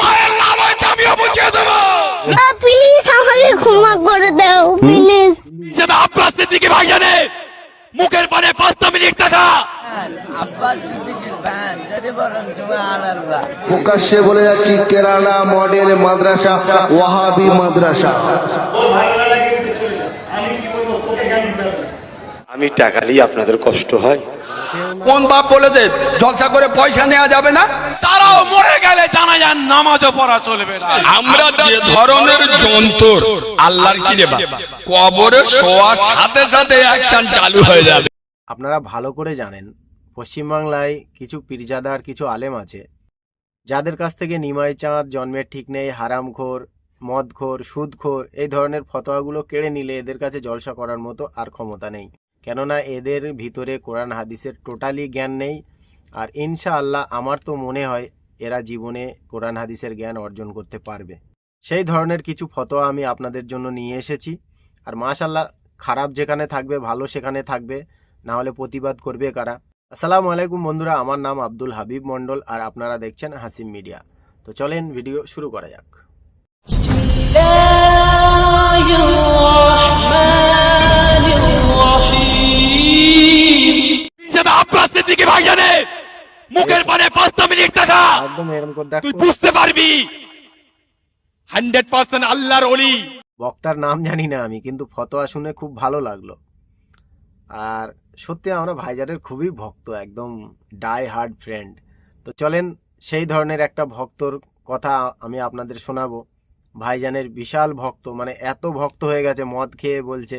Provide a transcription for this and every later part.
মায়ের লাল হয়েছে আমিও বুঝিয়ে দেবো। প্লিজ আমাকে ক্ষমা করে দাও প্লিজ যেটা আপনার সিদ্দিকি ভাই জানে। মুখের পানে পাঁচটা মিনিট টাকা প্রকাশ্যে বলে যাচ্ছি কেরালা মডেল মাদ্রাসা ওয়াহাবি মাদ্রাসা। আমি টাকা নিয়ে আপনাদের কষ্ট হয়। কোন বাপ বলেছে জলসা করে পয়সা নেওয়া যাবে না? তারাও মরে গেলে জানা যান নামাজও পড়া চলবে না। আমরা যে ধরনের যন্ত্র আল্লাহর কি বাপ, কবরে শোয়ার সাথে সাথে অ্যাকশন চালু হয়ে যাবে। আপনারা ভালো করে জানেন পশ্চিমবাংলায় কিছু পীরজাদার কিছু আলেম আছে যাদের কাছ থেকে নিমাই চাঁদ জন্মের ঠিক নেই হারামখোর মদখোর সুদখোর এই ধরনের ফতোয়াগুলো কেড়ে নিলে এদের কাছে জলসা করার মতো আর ক্ষমতা নেই। কেননা এদের ভিতরে কোরআন হাদিসের টোটালি জ্ঞান নেই। আর ইনশাআল্লাহ আমার তো মনে হয় এরা জীবনে কোরআন হাদিসের জ্ঞান অর্জন করতে পারবে। সেই ধরনের কিছু ফতোয়া আমি আপনাদের জন্য নিয়ে এসেছি। আর মাশাল্লাহ খারাপ যেখানে থাকবে, ভালো সেখানে থাকবে, না হলে প্রতিবাদ করবে কারা? আসসালামু আলাইকুম বন্ধুরা, আমার নাম আব্দুল হাবিব মন্ডল আর আপনারা দেখছেন হাসিম মিডিয়া। তো চলেন ভিডিও শুরু করা যাক। আপনার সিদ্দিকি ভাই জানে মুখের পানে পাঁচটা মিনিট টাকা তুই বুঝতে পারবি। হান্ড্রেড পার্সেন্ট আল্লাহর অলি বক্তার নাম জানি না আমি কিন্তু ফতোয়া শুনে খুব ভালো লাগল। আর সত্যি আমরা ভাইজানের খুবই ভক্ত একদম ডাই হার্ড ফ্রেন্ড তো চলেন সেই ধরনের একটা ভক্তর কথা আমি আপনাদের শোনাবো। ভাইজানের বিশাল ভক্ত মানে এত ভক্ত হয়ে গেছে মদ খেয়ে বলছে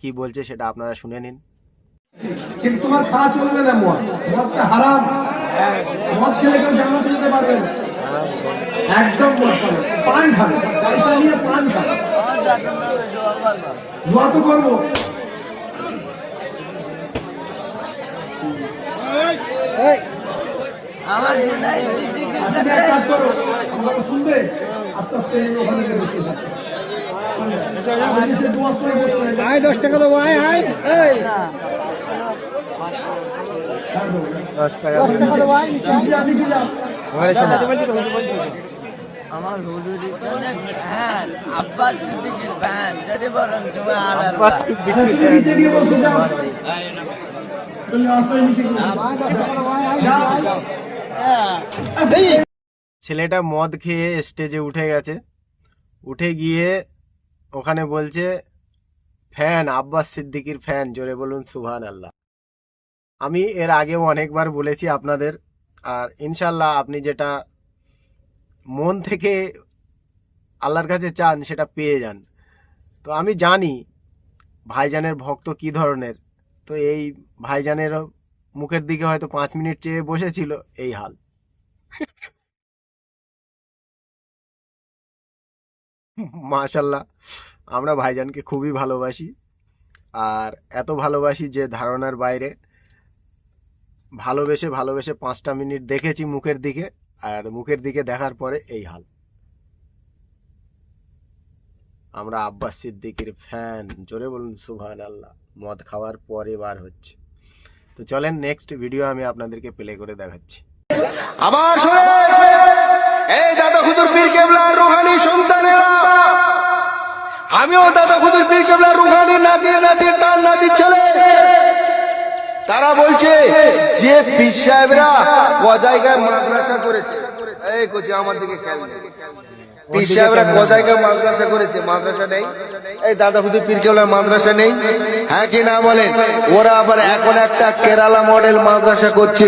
কি বলছে সেটা আপনারা শুনে নিন। কিন্তু তোমার খাওয়া মদ। মদটা হারাম। মদ খেলে কেউ জান্নাতে যেতে পারবে একদম পান খাবে। পয়সা নিয়ে পান খাবে। দোয়া তো করব। আমার কাজ করো শুনবে? আস্তে আস্তে ওখানে বসে থাকো। আয় দশ টাকা দেবো আয় আয় এই। দশ টাকা আমার হুজুরি যদি বলেন তুমি। ছেলেটা মদ খেয়ে স্টেজে উঠে গেছে। উঠে গিয়ে ওখানে বলছে, ফ্যান, আব্বাস সিদ্দিকির ফ্যান, জোরে বলুন সুহান আল্লাহ আমি এর আগেও অনেকবার বলেছি আপনাদের, আর ইনশাল্লাহ আপনি যেটা মন থেকে আল্লাহর কাছে চান, সেটা পেয়ে যান। তো আমি জানি ভাইজানের ভক্ত কি ধরনের, তো এই ভাইজানের মুখের দিকে হয়তো পাঁচ মিনিট চেয়ে বসেছিল, এই হাল। মাশাল্লাহ। আমরা ভাইজানকে খুবই ভালোবাসি। আর এত ভালোবাসি যে ধারণার বাইরে ভালোবেসে ভালোবেসে পাঁচটা মিনিট দেখেছি মুখের দিকে, আর মুখের দিকে দেখার পরে এই হাল। আমরা আব্বাস সিদ্দিকির ফ্যান জোরে বলুন সুবহান আল্লাহ মদ খাওয়ার পরে বার হচ্ছে। তো চলেন নেক্সট ভিডিও আমি আপনাদেরকে প্লে করে দেখাচ্ছি। আবার এই দাদা হুজুর পীর কেবলার রুহানি সন্তানেরা! আমিও দাদা হুজুর পীর কেবলার রুহানি, নাতি নাতি তার নাতি, ছেলে। তারা বলছে, যে পীর সাহেবরা ক জায়গায় মাদ্রাসা করেছে। এই কোচি, আমার দিকে খেয়াল পীর সাহেবরা ক জায়গায় মাদ্রাসা করেছে, মাদ্রাসা নেই। এই দাদা হুজুর পীর কেবলার মাদ্রাসা নেই। হ্যাঁ কি না বলেন? ওরা আবার এখন একটা কেরালা মডেল মাদ্রাসা করছে।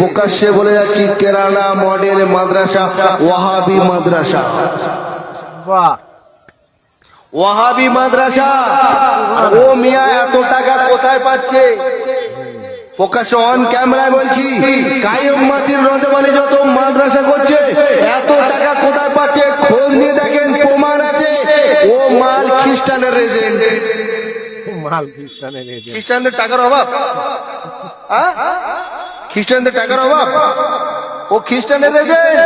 প্রকাশ্যে বলে যাচ্ছি, কেরালা মডেল মাদ্রাসা, ওয়াহাবি মাদ্রাসা। বাহ। ওয়াহাবি মাদ্রাসা। ও মিয়া এত টাকা কোথায় পাচ্ছে? প্রকাশ্য অন ক্যামেরায় বলছি কায়ুম মাতির রজমানি যত মাদ্রাসা করছে এত টাকা কোথায় পাচ্ছে? খোঁজ নিয়ে দেখেন প্রমাণ আছে। ও মাল খ্রিস্টানের রেজেন্ট মাল খ্রিস্টানের এজেন্ট খ্রিস্টানদের টাকার অভাব। হ্যাঁ? খ্রিস্টানদের টাকার অভাব। ও খ্রিস্টানের রেজেন্ট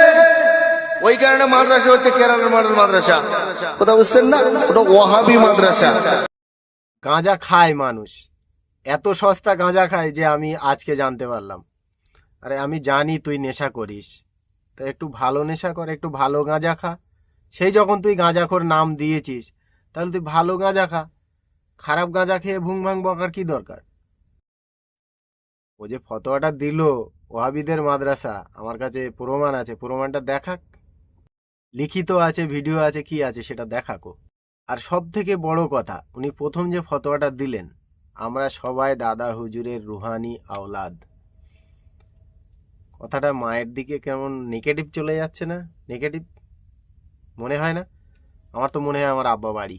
ওই কারণে মাদ্রাসা হচ্ছে কেরালার মডেল মাদ্রাসা। কথা বুঝছেন না? ওটা ওয়াহাবি মাদ্রাসা। গাঁজা খায় মানুষ। এত সস্তা গাঁজা খায় যে আমি আজকে জানতে পারলাম। আরে আমি জানি তুই নেশা করিস। তা একটু ভালো নেশা কর, একটু ভালো গাঁজা খা। সেই যখন তুই গাঁজাখোর নাম দিয়েছিস, তাহলে তুই ভালো গাঁজা খা। খারাপ গাঁজা খেয়ে ভুং ভাং বকার কি দরকার? ও যে ফতোয়াটা দিল ওহাবিদের মাদ্রাসা, আমার কাছে প্রমাণ আছে। প্রমাণটা দেখাক। লিখিত আছে, ভিডিও আছে, কি আছে সেটা দেখাকো। আর সব থেকে বড় কথা, উনি প্রথম যে ফতোয়াটা দিলেন, আমরা সবাই দাদা হুজুরের রুহানি আওলাদ। কথাটা মায়ের দিকে কেমন নেগেটিভ চলে যাচ্ছে না? নেগেটিভ মনে হয় না? আমার তো মনে হয় আমার আব্বা বাড়ি।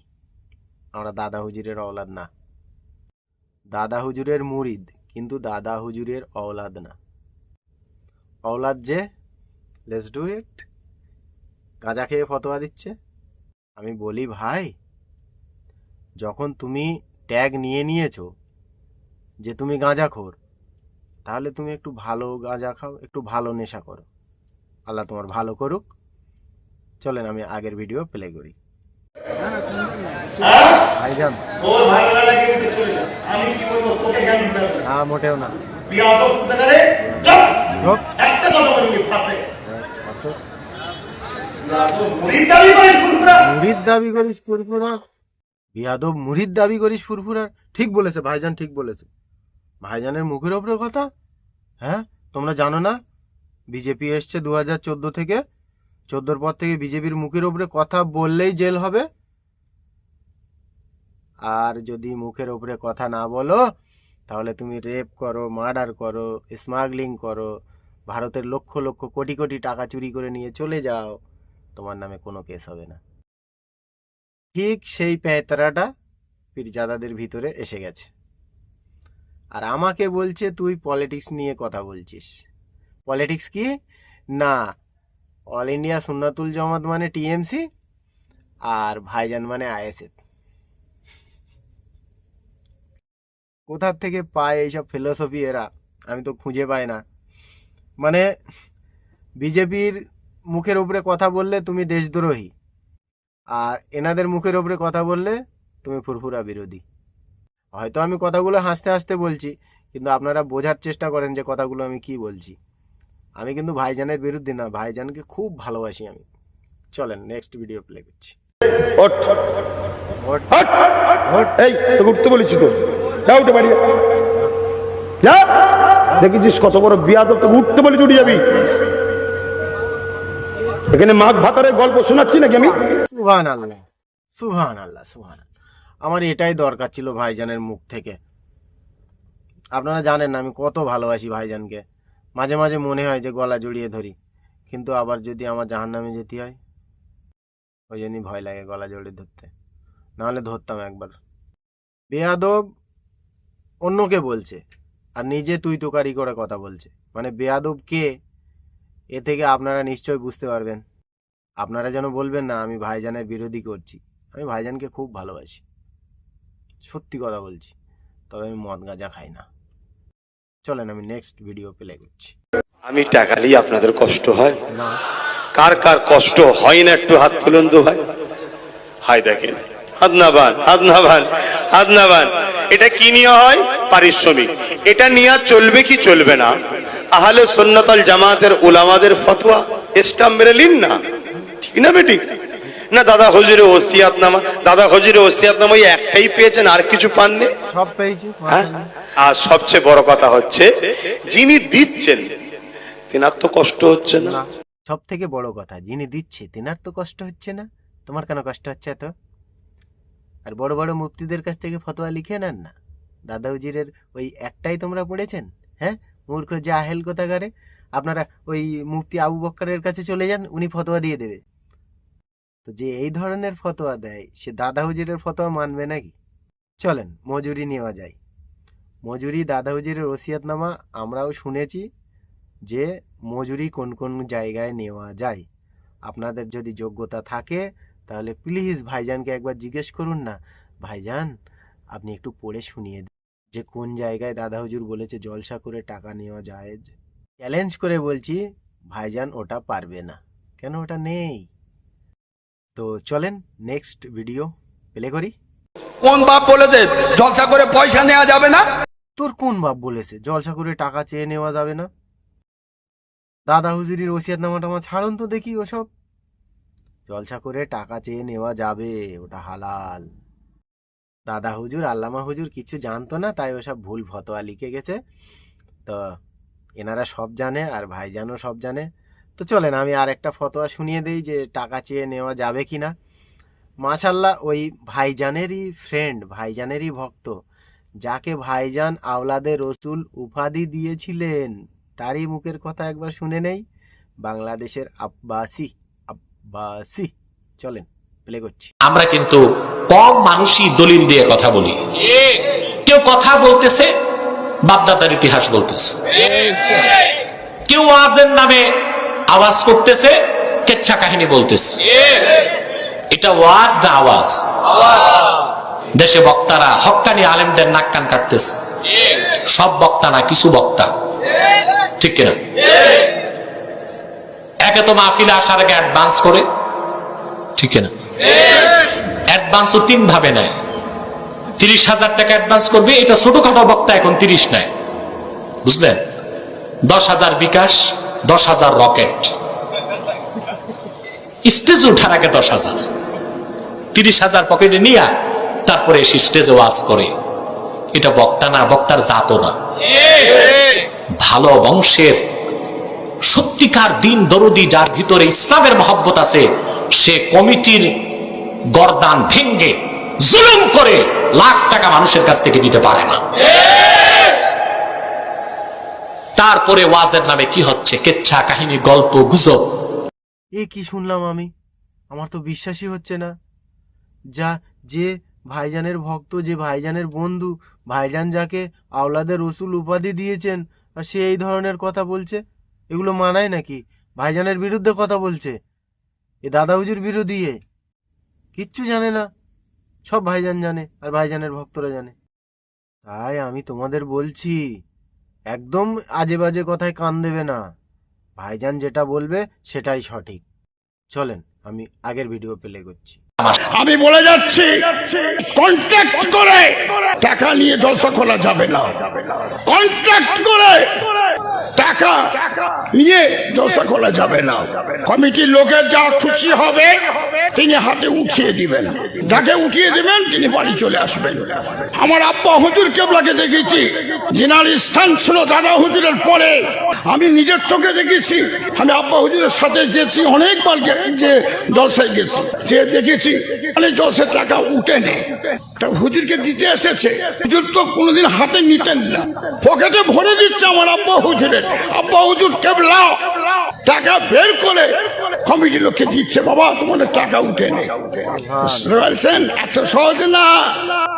আমরা দাদা হুজুরের অওলাদ না। দাদা হুজুরের মুরিদ, কিন্তু দাদা হুজুরের অওলাদ না। অওলাদ যে? লেটস ডু ইট গাঁজা খেয়ে ফতোয়া দিচ্ছে? আমি বলি ভাই যখন তুমি ট্যাগ নিয়ে নিয়েছো যে তুমি গাঁজাখোর তাহলে তুমি একটু ভালো গাঁজা খাও একটু ভালো নেশা করো। আল্লাহ তোমার ভালো করুক। চলেন আমি আগের ভিডিও প্লে করি। ভাইজান। তোর না লাগে উঠে চলে যা। আমি কি বলব তোকে জ্ঞান দিতে হবে না। মোটেও না। একটা কথা বলবি ফাঁসে। হ্যাঁ, মুড়ির দাবি করিস ফুরফুরা। বিয়াদব মুরিদ দাবি করিস ফুরফুরার ঠিক বলেছে, ভাইজান ঠিক বলেছে। ভাইজানের মুখের ওপরে কথা? হ্যাঁ? তোমরা জানো না? বিজেপি এসছে দু হাজার চোদ্দ থেকে। চোদ্দোর পর থেকে বিজেপির মুখের ওপরে কথা বললেই জেল হবে। আর যদি মুখের ওপরে কথা না বলো, তাহলে তুমি রেপ করো, মার্ডার করো, স্মাগলিং করো, ভারতের লক্ষ লক্ষ কোটি কোটি টাকা চুরি করে নিয়ে চলে যাও। তোমার নামে কোনো কেস হবে না। ঠিক সেই প্যাঁতরাটা পীরজাদাদের ভিতরে এসে গেছে। আর আমাকে বলছে, তুই পলিটিক্স নিয়ে কথা বলছিস। পলিটিক্স কি? না, অল ইন্ডিয়া সুন্নাতুল জামাত মানে টিএমসি আর ভাইজান মানে আইএসএফ। কোথার থেকে পায় এইসব ফিলোসফি এরা? আমি তো খুঁজে পাই না। মানে বিজেপির মুখের উপরে কথা বললে তুমি দেশদ্রোহী। আর এনাদের মুখের উপরে কথা বললে তুমি ফুরফুরা বিরোধী। হয়তো আমি কথাগুলো হাসতে হাসতে বলছি, কিন্তু আপনারা বোঝার চেষ্টা করেন যে কথাগুলো আমি কি বলছি। আমি কিন্তু ভাইজানের বিরুদ্ধে না, ভাইজানকে খুব ভালোবাসি আমি। চলেন নেক্সট ভিডিও প্লে করছি। উঠতে তো। দেখেছিস কত বড় বিয়াদব, তোকে উঠতে বলেছি, উঠে যাবি। এখানে মাঘ ভাতারের গল্প শোনাচ্ছি নাকি আমি? সুহান আল্লাহ সুহান আল্লাহ সুহান আমার এটাই দরকার ছিল ভাইজানের মুখ থেকে। আপনারা জানেন না, আমি কত ভালোবাসি ভাইজানকে। মাঝে মাঝে মনে হয় যে গলা জড়িয়ে ধরি, কিন্তু আবার যদি আমার জাহান নামে যেতে হয়, ওই জন্যই ভয় লাগে গলা জড়িয়ে ধরতে। নাহলে ধরতাম একবার। বেয়াদব অন্যকে বলছে, আর নিজে তুই তোকারি করে কথা বলছে। মানে বেয়াদব কে? এ থেকে আপনারা নিশ্চয়ই বুঝতে পারবেন। আপনারা যেন বলবেন না আমি ভাইজানের বিরোধী করছি। আমি ভাইজানকে খুব ভালোবাসি। সত্যি কথা বলছি। তবে আমি মদ গাঁজা খাই না। চলেন আমি নেক্সট ভিডিও প্লে করছি। আমি টাকালেই আপনাদের কষ্ট হয়? না। কার কার কষ্ট হয় না? একটু হাত তুলুন তো ভাই। হাই দেখেন। হাত না বান হাত না বান হাত না এটা কি নিয়ে হয়? পারিশ্রমিক। এটা নিয়ে চলবে কি চলবে না? আহলে সুন্নতাল জামাতের উলামাদের ফতোয়া। স্টাম্প মেরে লিন না। ঠিক না বেটি? না দাদা হজুরের ওসিয়াত নামা দাদা হজুরের ওসিয়াত নামা একটাই পেয়েছেন আর কিছু পাননি? সব পেয়েছি হ্যাঁ? আর সবচেয়ে বড় কথা হচ্ছে যিনি দিচ্ছেন তেনার তো কষ্ট হচ্ছে না। সব থেকে বড় কথা যিনি দিচ্ছে তেনার তো কষ্ট হচ্ছে না। তোমার কেন কষ্ট হচ্ছে এত? আর বড় বড় মুফতিদের কাছ থেকে ফতোয়া লিখে নেন না? দাদা উজিরের ওই একটাই তোমরা পড়েছেন? হ্যাঁ? মূর্খ জাহেল কোথাকারে? আপনারা ওই মুফতি আবু বক্করের কাছে চলে যান, উনি ফতোয়া দিয়ে দেবে। তো যে এই ধরনের ফতোয়া দেয়, সে দাদা হুজুরের ফতোয়া মানবে নাকি? চলেন, মজুরি নেওয়া যায়। মজুরি, দাদা হুজুরের ওসিয়াতনামা, আমরাও শুনেছি যে মজুরি কোন কোন জায়গায় নেওয়া যায়। আপনাদের যদি যোগ্যতা থাকে, তাহলে প্লিজ ভাইজানকে একবার জিজ্ঞেস করুন না। ভাইজান, আপনি একটু পড়ে শুনিয়ে দিন যে কোন জায়গায় দাদা হুজুর বলেছে জলসা করে টাকা নেওয়া যায় চ্যালেঞ্জ করে বলছি ভাইজান ওটা পারবে না। কেন ওটা নেই? তো চলেন নেক্সট ভিডিও প্লে করি। কোন বাপ বলেছে জলসা করে পয়সা নেওয়া যাবে না? তোর কোন বাপ বলেছে জলসা করে টাকা চেয়ে নেওয়া যাবে না? দাদা হুজুরির ওসিয়াত নামা টামা ছাড়ুন তো দেখি ওসব। জলসা করে টাকা চেয়ে নেওয়া যাবে ওটা হালাল। দাদা হুজুর, আল্লামা হুজুর কিছু জানতো না, তাই ওসব ভুল ফতোয়া লিখে গেছে। তো এনারা সব জানে আর ভাইজানও সব জানে। তো চলেন, আমি আর একটা ফতোয়া শুনিয়ে দিই যে টাকা চেয়ে নেওয়া যাবে কি না। মাশাল্লাহ, ওই ভাইজানেরই ফ্রেন্ড ভাইজানেরই ভক্ত, যাকে ভাইজান আওলাদে রসুল উপাধি দিয়েছিলেন, তারই মুখের কথা একবার শুনে নেই। বাংলাদেশের আব্বাসি আব্বাসি। চলেন। প্লে করছি। আমরা কিন্তু কম মানুষই দলিল দিয়ে কথা বলি। কেউ কথা বলতেছে, বাপদাদার ইতিহাস বলতেছে। কেউ ওয়াজের নামে আওয়াজ করতেছে, কেচ্ছা কাহিনী বলতেছে। এটা ওয়াজ না আওয়াজ? দেশে বক্তারা হক্কানি আলেমদের নাক কান কাটতেছে। সব বক্তা না, কিছু বক্তা। ঠিক কিনা? একে তো মাহফিলে আসার আগে অ্যাডভান্স করে। ঠিক কিনা অ্যাডভান্সও তিন ভাবে নেয়। তিরিশ হাজার টাকা অ্যাডভান্স করবে, এটা ছোটখাটো বক্তা এখন তিরিশ নেয়। বুঝলেন? দশ হাজার বিকাশ, দশ হাজার রকেট। স্টেজ উঠার আগে দশ হাজার। তিরিশ হাজার পকেটে নিয়া, তারপরে এসে স্টেজে ওয়াজ করে। এটা বক্তা না, বক্তার জাতও না। ভালো বংশের সত্যিকার দিন দরদি যার ভিতরে ইসলামের মহব্বত আছে সে কমিটির গরদান ভেঙ্গে জুলুম করে লাখ টাকা মানুষের কাছ থেকে নিতে পারে না। তারপরে ওয়াজের নামে কি হচ্ছে? কেচ্ছা কাহিনী, গল্প, গুজব। এ কি শুনলাম আমি? আমার তো বিশ্বাসই হচ্ছে না। যা, যে ভাইজানের ভক্ত, যে ভাইজানের বন্ধু, ভাইজান যাকে আওলাদের রসুল উপাধি দিয়েছেন সে এই ধরনের কথা বলছে? এগুলো মানায় নাকি? ভাইজানের বিরুদ্ধে কথা বলছে? এ দাদা হুজুর বিরোধী এ। কিচ্ছু জানে না। সব ভাইজান জানে আর ভাইজানের ভক্তরা জানে। তাই আমি তোমাদের বলছি, একদম আজে বাজে কথায় কান দেবে না। ভাইজান যেটা বলবে সেটাই সঠিক। চলেন, আমি আগের ভিডিও প্লে করছি। আমি বলে যাচ্ছি কন্ট্রাক্ট করে টাকা নিয়ে জলসা খোলা যাবে না। কন্ট্রাক্ট করে টাকা নিয়ে জলসা খোলা যাবে না। কমিটির লোকের যা খুশি হবে, তিনি হাতে উঠিয়ে দিবেন। যাকে উঠিয়ে দিবেন, তিনি বাড়ি চলে আসবেন। আমার আব্বা হুজুর কেবলাকে দেখেছি জিনার স্থান ছিল দাদা হুজুরের পরে। আমি নিজের চোখে দেখেছি, আমি আব্বা হুজুরের সাথে যেছি অনেকবার যে জলসায় গেছি। যে দেখেছি মানে জলসের টাকা উঠে নেই তা হুজুরকে দিতে এসেছে। হুজুর তো কোনোদিন হাতে নিতেন না। পকেটে ভরে দিচ্ছে আমার আব্বা হুজুরের। আব্বা হুজুর কেবলা। টাকা বের করে কমিটি লোককে দিচ্ছে। বাবা, তোমাদের টাকা উঠে নেই। বুঝতে পারছেন? এত সহজ না।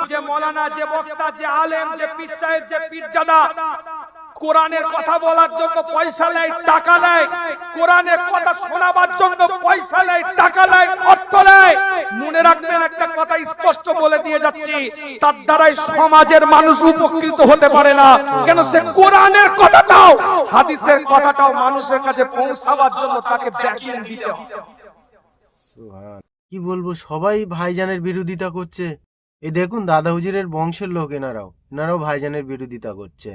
যে মৌলানা, যে বক্তা, যে আলেম, যে পীর সাহেব, যে পীরজাদা কোরআনের কথা বলার জন্য পয়সা নেয়, টাকা নেয়। কোরআনের কথা শোনাবার জন্য পয়সা নেয়, টাকা নেয়, অর্থ নেয়। মনে রাখবেন, একটা কথা স্পষ্ট বলে দিয়ে যাচ্ছি। তার দ্বারাই সমাজের মানুষ উপকৃত হতে পারে না। কেন সে কোরআনের কথাটাও, হাদিসের কথাটাও মানুষের কাছে পৌঁছাবার জন্য তাকে ব্যাকিং দিতে হবে। কি বলব, সবাই ভাইজানের বিরোধিতা করছে। এই দেখুন, দাদা হুজুরের বংশের লোক এনারাও। এনারাও ভাইজানের বিরোধিতা করছে।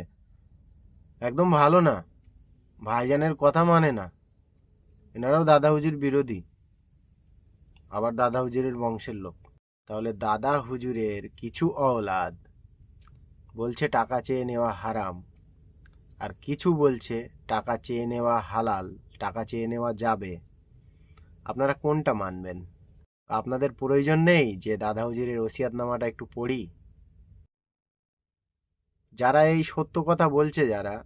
একদম ভালো না। ভাইজানের কথা মানে না। এনারাও দাদা হুজুর বিরোধী। আবার দাদা হুজুরের বংশের লোক। তাহলে দাদা হুজুরের কিছু অলাদ বলছে টাকা চেয়ে নেওয়া হারাম। আর কিছু বলছে টাকা চেয়ে নেওয়া হালাল, টাকা চেয়ে নেওয়া যাবে। আপনারা কোনটা মানবেন? আপনাদের প্রয়োজন নেই যে দাদা হুজুরের ওসিয়াতনামাটা একটু পড়ি? যারা এই সত্য কথা বলছে যারা,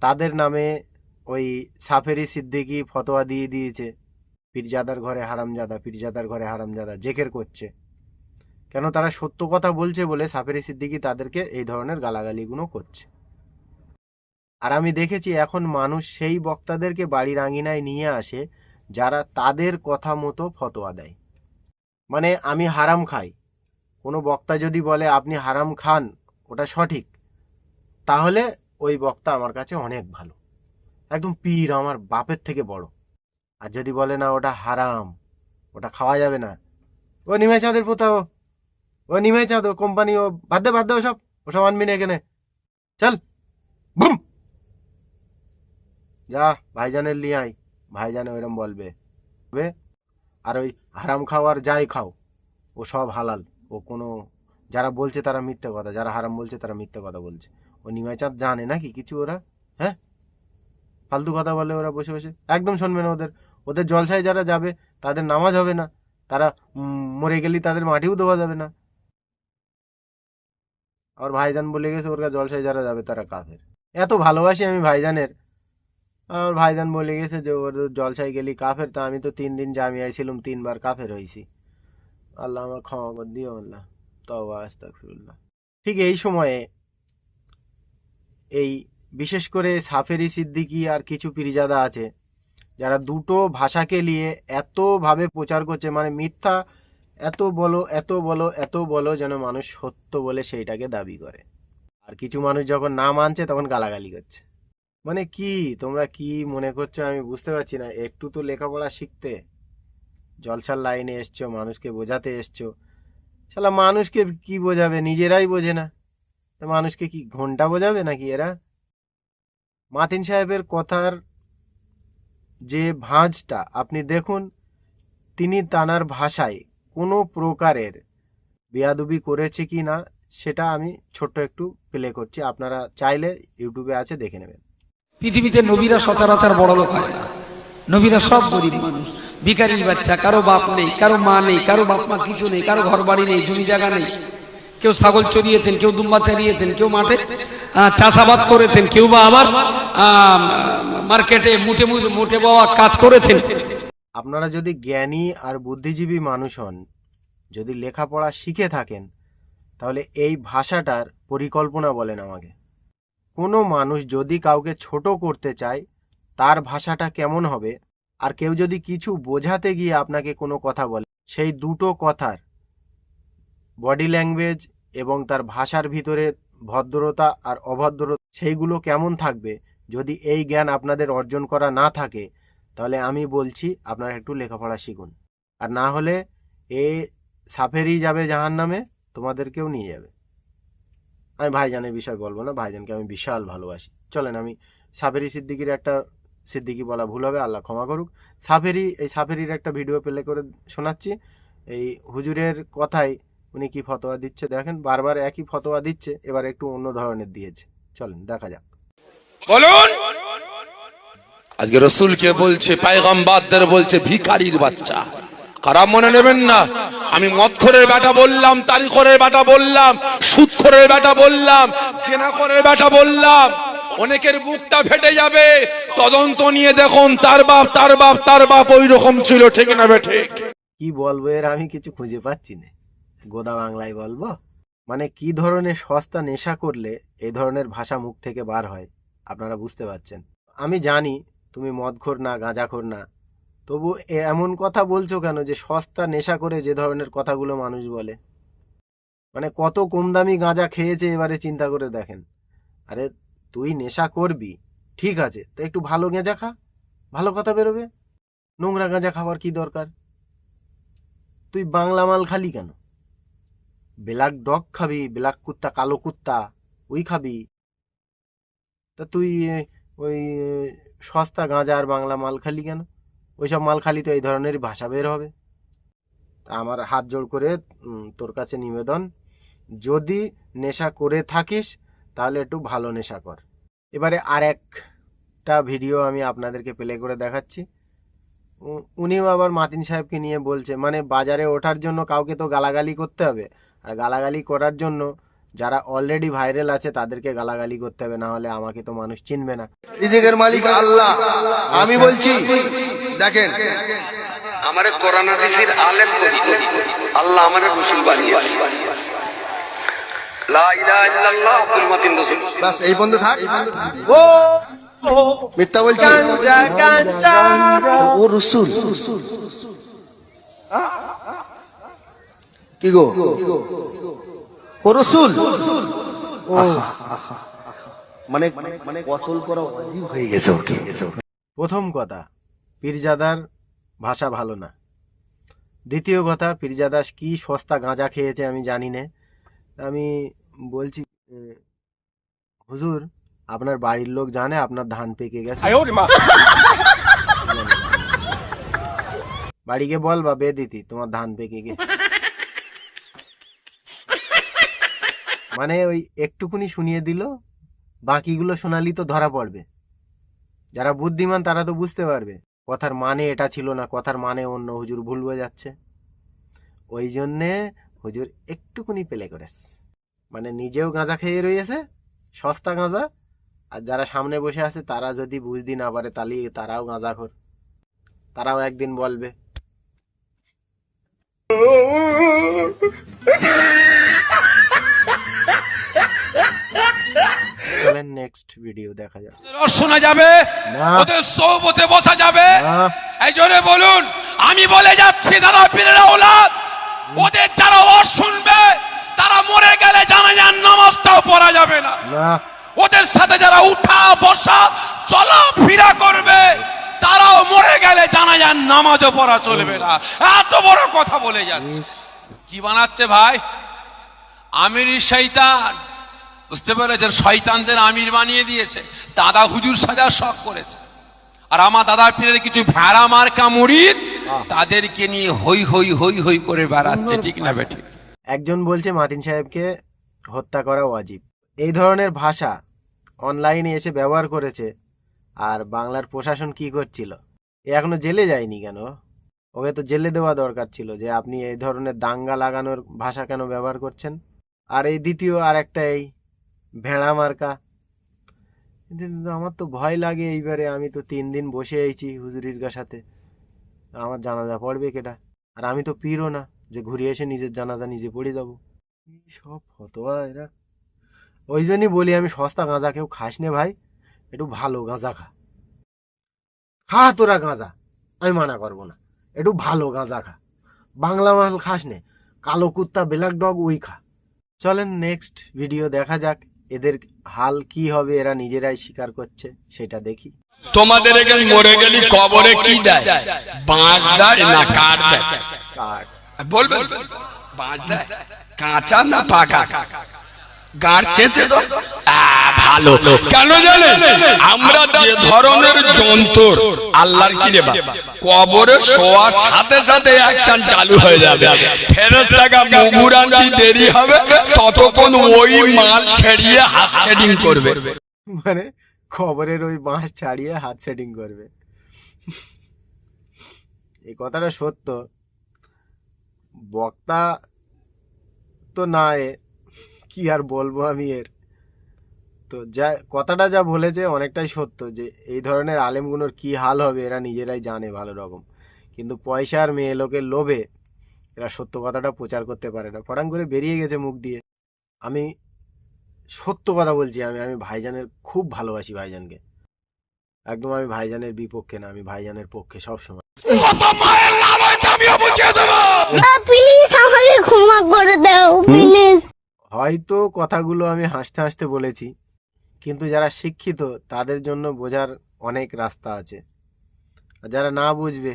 তাদের নামে ওই সাফেরি সিদ্দিকি ফতোয়া দিয়ে দিয়েছে, পীরজাদার ঘরে হারামজাদা, পীরজাদার ঘরে হারামজাদা, জেকের করছে। কেন তারা সত্য কথা বলছে বলে সাফেরি সিদ্দিকি তাদেরকে এই ধরনের গালাগালিগুলো করছে। আর আমি দেখেছি এখন মানুষ সেই বক্তাদেরকে বাড়ির আঙিনায় নিয়ে আসে, যারা তাদের কথা মতো ফতোয়া দেয়। মানে আমি হারাম খাই। কোনো বক্তা যদি বলে, আপনি হারাম খান ওটা সঠিক। তাহলে ওই বক্তা আমার কাছে অনেক ভালো। একদম পীর আমার বাপের থেকে বড়। আর যদি বলে, না, ওটা হারাম, ওটা খাওয়া যাবে না। ও নিমাই চাঁদের পোতাও ও নিমাই চাঁদ, ও কোম্পানি, ও বাদ দে বাদ দে ওসব ওসব আনবি না এখানে। চল, বুম! যা, ভাইজানের লিয়াই ভাইজানে ওইরকম বলবে, আর ওই হারাম খাওয়ার যাই খাও, ও সব হালাল, ও কোনো যারা বলছে তারা মিথ্যে কথা, যারা হারাম বলছে তারা মিথ্যে কথা বলছে। ও নিমাই চাঁদ জানে নাকি কিছু ওরা? হ্যাঁ? ফালতু কথা বলে ওরা বসে বসে। একদম শুনবে না ওদের। ওদের জলসায় যারা যাবে, তাদের নামাজ হবে না। তারা মরে গেলে তাদের মাটিও দেওয়া যাবে না। আর ভাইজান বলে গেছে, ওর কাছে জলসায় যারা যাবে, তারা কাফের। এত ভালোবাসি আমি ভাইজানের। আর ভাইজান বলে গেছে যে, ওর জলসায় গেলি কাফের, তা আমি তো তিন দিন জামিয়ায় ছিলাম, তিনবার কাফের হয়েছি আল্লাহ আমার ক্ষমা দিও আল্লাহ। ঠিক এই সময়ে এই বিশেষ করে সাফেরি সিদ্দিকি আর কিছু পিরিজাদা আছে, যারা দুটো ভাষাকে নিয়ে এতভাবে প্রচার করছে মানে মিথ্যা, এত বলো এত বলো এত বলো যেন মানুষ সত্য বলে সেইটাকে দাবি করে। আর কিছু মানুষ যখন না মানছে তখন গালাগালি করছে। মানে কি, তোমরা কি মনে করছ আমি বুঝতে পারছি না। একটু তো লেখাপড়া শিখতে, জলসার লাইনে এসছো, মানুষকে বোঝাতে এসছো শালা মানুষকে কি বোঝাবে? নিজেরাই বোঝে না। তো মানুষকে কি ঘণ্টা বোঝাবে নাকি এরা? মাতিন সাহেবের কথার যে ভাঁজটা, আপনি দেখুন, তিনি তানার ভাষায় কোনো প্রকারের বেয়াদবি করেছে কি না, সেটা আমি ছোট্ট একটু প্লে করছি। আপনারা চাইলে ইউটিউবে আছে, দেখে নেবেন। পৃথিবীতে নবীরা সচরাচর বড় লোক হয় নবীরা সব গরিব মানুষ। ভিখারির বাচ্চা, কারও বাপ নেই, কারও মা নেই, কারও বাপ মা কিছু নেই, কারও ঘর বাড়ি নেই, জমি জায়গা নেই। কেউ ছাগল চড়িয়েছেন কেউ দুম্বা চারিয়েছেন, কেউ মাঠে চাষাবাদ করেছেন, কেউ বা আবার মার্কেটে মুঠে মুঠে বাওয়া কাজ করেছেন। আপনারা যদি জ্ঞানী আর বুদ্ধিজীবী মানুষ হন, যদি লেখাপড়া শিখে থাকেন, তাহলে এই ভাষাটার পরিকল্পনা বলেন আমাকে। কোনো মানুষ যদি কাউকে ছোট করতে চায়, তার ভাষাটা কেমন হবে? আর কেউ যদি কিছু বোঝাতে গিয়ে আপনাকে কোনো কথা বলে, সেই দুটো কথার বডি ল্যাঙ্গুয়েজ এবং তার ভাষার ভিতরে ভদ্রতা আর অভদ্রতা, সেইগুলো কেমন থাকবে? যদি এই জ্ঞান আপনাদের অর্জন করা না থাকে, তাহলে আমি বলছি আপনারা একটু লেখাপড়া শিখুন। আর না হলে এ সাফেরই যাবে জাহান নামে তোমাদেরকেও নিয়ে যাবে। আমি ভাইজানের বিষয় বলব না, ভাইজানকে আমি বিশাল ভালোবাসি। চলেন আমি সাফেরি সিদ্দিকির একটা সিদ্দিকি বলা ভুল হবে আল্লাহ ক্ষমা করুক। সাফেরি এই সাফেরির একটা ভিডিও প্লে করে শোনাচ্ছি। এই হুজুরের কথাই উনি কি ফতোয়া দিচ্ছে দেখেন বারবার একই ফতোয়া দিচ্ছে এবার একটু অন্য ধরনের দিয়েছে। চলেন দেখা যাক। বলুন! আজকে রসুলকে বলছে পায়গাম্বাদদের বলছে ভিখারির বাচ্চা। খারাপ মনে নেবেন না? আমি মদখরের বেটা বললাম তারিখরের বেটা বললাম সুদখরের বেটা বললাম জেনাখরের বেটা বললাম। অনেকের বুকটা ফেটে যাবে। তদন্ত নিয়ে দেখুন, তার বাপ তার বাপ তার বাপ ওই রকম ছিল, ঠিক না বেঠে কি বলব, এর আমি কিছু খুঁজে পাচ্ছি না। গোদা বাংলায় বলব? মানে কি ধরনের সস্তা নেশা করলে এই ধরনের ভাষা মুখ থেকে বার হয়? আপনারা বুঝতে পারছেন। আমি জানি, তুমি মদখোর না, গাঁজাখোর না। তবু এ- এমন কথা বলছো কেন যে সস্তা নেশা করে যে ধরনের কথাগুলো মানুষ বলে? মানে কত কম দামি গাঁজা খেয়েছে, এবারে চিন্তা করে দেখেন। আরে তুই নেশা করবি। ঠিক আছে, তা একটু ভালো গেঁজা খা। ভালো কথা বেরোবে। নোংরা গাঁজা খাওয়ার কি দরকার? তুই বাংলা মাল খালি কেন? ব্ল্যাক ডগ খাবি ব্ল্যাক কুত্তা কালো কুত্তা, ওই খাবি। তা তুই ওই, সস্তা গাঁজা আর বাংলা মাল খালি কেন? ওইসব মাল খালি তো এই ধরনের ভাষা বের হবে। আমার হাত জোড় করে তোর কাছে নিবেদন। যদি নেশা করে থাকিস তাহলে একটু ভালো নেশা কর। এবারে আর একটা ভিডিও আমি আপনাদেরকে প্লে করে দেখাচ্ছি। উনিও আবার মাতিন সাহেবকে নিয়ে বলছে মানে বাজারে ওঠার জন্য কাউকে তো গালাগালি করতে হবে। আর গালাগালি করার জন্য যারা অলরেডি ভাইরাল আছে তাদেরকে গালাগালি করতে হবে না হলে আমাকে তো মানুষ চিনবে না। রিজিকের মালিক আল্লাহ। আমি বলছি দেখেন। আমারে কোরআন হাদিসের আলেম আল্লাহ আমারে রসুল বানিয়েছে। বাস এই বন্ধ থাক। মিথ্যা বলছি। ও রসুল। কি গো? ও রসুল। মানে মানে কতল করা অজীব হয়ে গেছে ওকে। প্রথম কথা পীরজাদার ভাষা ভালো না। দ্বিতীয় কথা পীরজাদা কি সস্তা গাঁজা খেয়েছে আমি জানি না। আমি বলছি হুজুর আপনার বাড়ির লোক জানে আপনার ধান পেকে গেছে। বাড়িকে বল বা বে দিতি তোমার ধান পেকে গে মানে ওই একটুকুনি শুনিয়ে দিল বাকিগুলো শোনালি তো ধরা পড়বে। যারা বুদ্ধিমান তারা তো বুঝতে পারবে কথার মানে এটা ছিল না কথার মানে অন্য হুজুর ভুল বোঝাচ্ছে। ওই জন্যে হুজুর একটুকুনি পেলে করেছে। মানে নিজেও গাঁজা খেয়ে রয়েছে সস্তা গাঁজা আর যারা সামনে বসে আছে তারা যদি বুঝতে না পারে তাহলে তারাও গাঁজা গাঁজাখোর। তারাও একদিন বলবে। নেক্সট ভিডিও দেখা রস শোনা যাবে। ওদের সৌবতে বসা যাবে। এই বলুন আমি বলে যাচ্ছি দাদা পীরের ওলাদ ওদের যারা ওয়াজ শুনবে তারা মরে গেলে জানা যান নামাজটাও পড়া যাবে না। ওদের সাথে যারা উঠা বসা চলা ফিরা করবে তারাও মরে গেলে জানা যান নামাজও পড়া চলবে না। এত বড় কথা বলে যাচ্ছে। কি বানাচ্ছে ভাই? আমির শৈতান বুঝতে পেরেছেন? শয়তানদের আমির বানিয়ে দিয়েছে। দাদা হুজুর সাজার শখ করেছে। আর আমার দাদা পীরের কিছু ভেড়া মার্কা মুড়িদ তাদেরকে নিয়ে হই হই হই হই করে বেড়াচ্ছে। ঠিক না বেঠিক? একজন বলছে, মাতিন সাহেবকে হত্যা করা ওয়াজিব। এই ধরনের ভাষা অনলাইনে এসে ব্যবহার করেছে, আর বাংলার প্রশাসন কি করছিল? এ এখনও জেলে যায়নি কেন? ওকে তো জেলে দেওয়া দরকার ছিল যে আপনি এই ধরনের দাঙ্গা লাগানোর ভাষা কেন ব্যবহার করছেন? আর এই দ্বিতীয় আর একটা এই ভেড়া মার্কা। আমার তো ভয় লাগে এইবারে, আমি তো তিন দিন বসে আইছি হুজুরির গা সাথে। আমার জানাজা পড়বে কেটা আর আমি তো পীরও না। যে ঘুরে এসে নিজের জানাজা নিজে পড়ে যাব। সব ফতোয়া এরা। ওই জন্যই বলি আমি সস্তা গাঁজা কেউ খাস নে ভাই একটু ভালো গাঁজা খা। খা তোরা গাঁজা আমি মানা করব না একটু ভালো গাঁজা খা। বাংলা মাল খাস নে কালো কুত্তা ব্ল্যাক ডগ ওই খা। চলেন নেক্সট ভিডিও দেখা যাক এদের হাল কি হবে এরা নিজেরাই স্বীকার করছে সেটা দেখি। তোমাদের এখানে মরে গেলি কবরে কি দেয়? বাঁশ দেয় না কাঠ দেয়? কাট বলবেন, বাঁশ কাঁচা না পাকা? চেঁচে তো? ভালো। কেন আমরা যে ধরনের আল্লাহর কবরে শোয়ার সাথে সাথে অ্যাকশন চালু হয়ে যাবে। দেরি হবে, ততক্ষণ ওই মাল ছেড়িয়ে হাত সেটিং করবে। মানে খবরের ওই বাঁশ ছাড়িয়ে হাত সেটিং করবে। এই কথাটা সত্য। বক্তা তো না এ, কি আর বলব আমি এর? তো যা, কথাটা যা বলেছে অনেকটাই সত্য যে, এই ধরনের আলেমগুলোর কি হাল হবে এরা নিজেরাই জানে ভালো রকম। কিন্তু পয়সা আর মেয়ে লোকের লোভে এরা সত্য কথাটা প্রচার করতে পারে না। ফটাং করে বেরিয়ে গেছে মুখ দিয়ে। আমি সত্য কথা বলছি, আমি আমি ভাইজানের খুব ভালোবাসি ভাইজানকে। একদম আমি ভাইজানের বিপক্ষে না, আমি ভাইজানের পক্ষে সব সময় প্লিজ আমাকে ক্ষমা করে দাও প্লিজ হয়তো কথাগুলো আমি হাসতে হাসতে বলেছি কিন্তু যারা শিক্ষিত তাদের জন্য বোঝার অনেক রাস্তা আছে। আর যারা না বুঝবে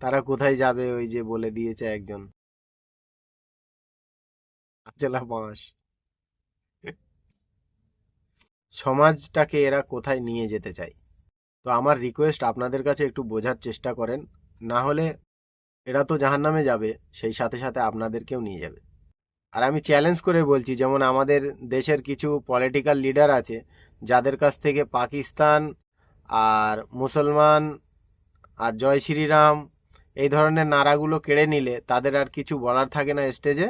তারা কোথায় যাবে ওই যে বলে দিয়েছে একজন। আচেলা বাঁশ। সমাজটাকে এরা কোথায় নিয়ে যেতে চায়? তো আমার রিকোয়েস্ট আপনাদের কাছে একটু বোঝার চেষ্টা করেন। না হলে এরা তো জাহান্নামে যাবে, সেই সাথে সাথে আপনাদেরকেও নিয়ে যাবে। আর আমি চ্যালেঞ্জ করে বলছি, যেমন আমাদের দেশের কিছু পলিটিক্যাল লিডার আছে, যাদের কাছ থেকে পাকিস্তান আর মুসলমান আর জয় শ্রীরাম এই ধরনের নারাগুলো কেড়ে নিলে তাদের আর কিছু বলার থাকে না স্টেজে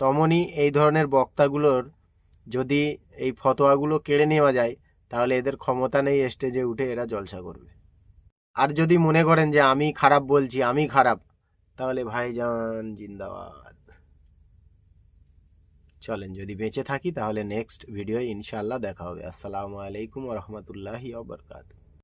তমনই এই ধরনের বক্তাগুলোর যদি এই ফতোয়াগুলো কেড়ে নেওয়া যায়, তাহলে এদের ক্ষমতা নেই স্টেজে উঠে এরা জলসা করবে। আর যদি মনে করেন যে আমি খারাপ বলছি, আমি খারাপ, তাহলে ভাইজান জিন্দাবাদ। চলেন, যদি বেঁচে থাকি তাহলে নেক্সট ভিডিও ইনশাল্লাহ দেখা হবে। আসসালামু আলাইকুম রহমতুল্লাহি ওবরকাত